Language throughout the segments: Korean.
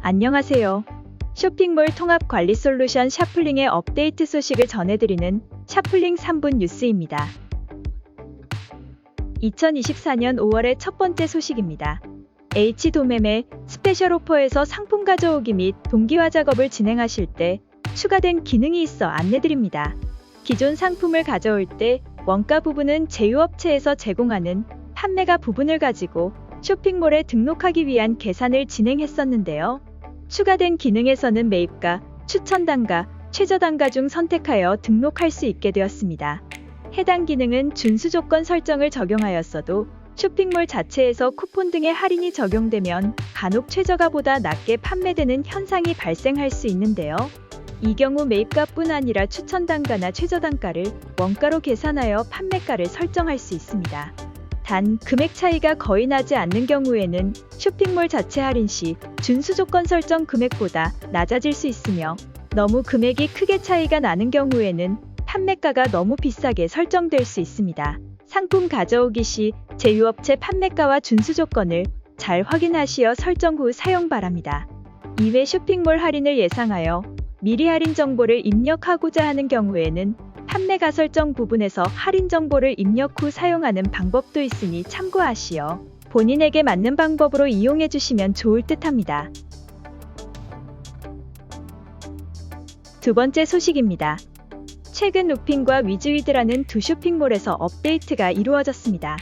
안녕하세요. 쇼핑몰 통합 관리 솔루션 샤플링의 업데이트 소식을 전해드리는 샤플링 3분 뉴스입니다. 2024년 5월의 첫 번째 소식입니다. H도매매 스페셜 오퍼에서 상품 가져오기 및 동기화 작업을 진행하실 때 추가된 기능이 있어 안내드립니다. 기존 상품을 가져올 때 원가 부분은 제휴업체에서 제공하는 판매가 부분을 가지고 쇼핑몰에 등록하기 위한 계산을 진행했었는데요. 추가된 기능에서는 매입가, 추천 단가, 최저 단가 중 선택하여 등록할 수 있게 되었습니다. 해당 기능은 준수 조건 설정을 적용하였어도 쇼핑몰 자체에서 쿠폰 등의 할인이 적용되면 간혹 최저가보다 낮게 판매되는 현상이 발생할 수 있는데요. 이 경우 매입가뿐 아니라 추천 단가나 최저 단가를 원가로 계산하여 판매가를 설정할 수 있습니다. 단 금액 차이가 거의 나지 않는 경우에는 쇼핑몰 자체 할인 시 준수 조건 설정 금액보다 낮아질 수 있으며 너무 금액이 크게 차이가 나는 경우에는 판매가가 너무 비싸게 설정될 수 있습니다. 상품 가져오기 시 제휴업체 판매가와 준수 조건을 잘 확인하시어 설정 후 사용 바랍니다. 이외 쇼핑몰 할인을 예상하여 미리 할인 정보를 입력하고자 하는 경우에는 판매가 설정 부분에서 할인 정보를 입력 후 사용하는 방법도 있으니 참고하시어 본인에게 맞는 방법으로 이용해 주시면 좋을 듯 합니다. 두 번째 소식입니다. 최근 루핀과 위즈위드라는 두 쇼핑몰에서 업데이트가 이루어졌습니다.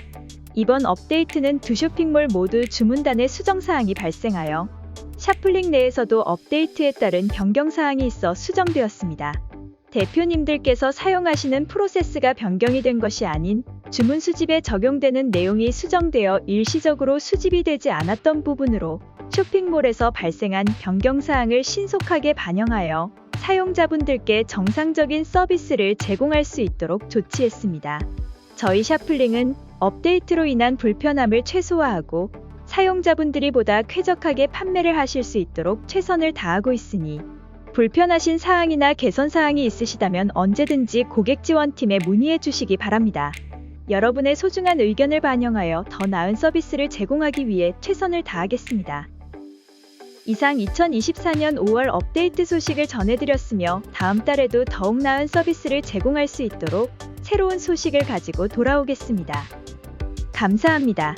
이번 업데이트는 두 쇼핑몰 모두 주문단의 수정사항이 발생하여 샤플링 내에서도 업데이트에 따른 변경사항이 있어 수정되었습니다. 대표님들께서 사용하시는 프로세스가 변경이 된 것이 아닌 주문 수집에 적용되는 내용이 수정되어 일시적으로 수집이 되지 않았던 부분으로 쇼핑몰에서 발생한 변경 사항을 신속하게 반영하여 사용자분들께 정상적인 서비스를 제공할 수 있도록 조치했습니다. 저희 샤플링은 업데이트로 인한 불편함을 최소화하고 사용자분들이 보다 쾌적하게 판매를 하실 수 있도록 최선을 다하고 있으니 불편하신 사항이나 개선 사항이 있으시다면 언제든지 고객 지원팀에 문의해 주시기 바랍니다. 여러분의 소중한 의견을 반영하여 더 나은 서비스를 제공하기 위해 최선을 다하겠습니다. 이상 2024년 5월 업데이트 소식을 전해드렸으며 다음 달에도 더욱 나은 서비스를 제공할 수 있도록 새로운 소식을 가지고 돌아오겠습니다. 감사합니다.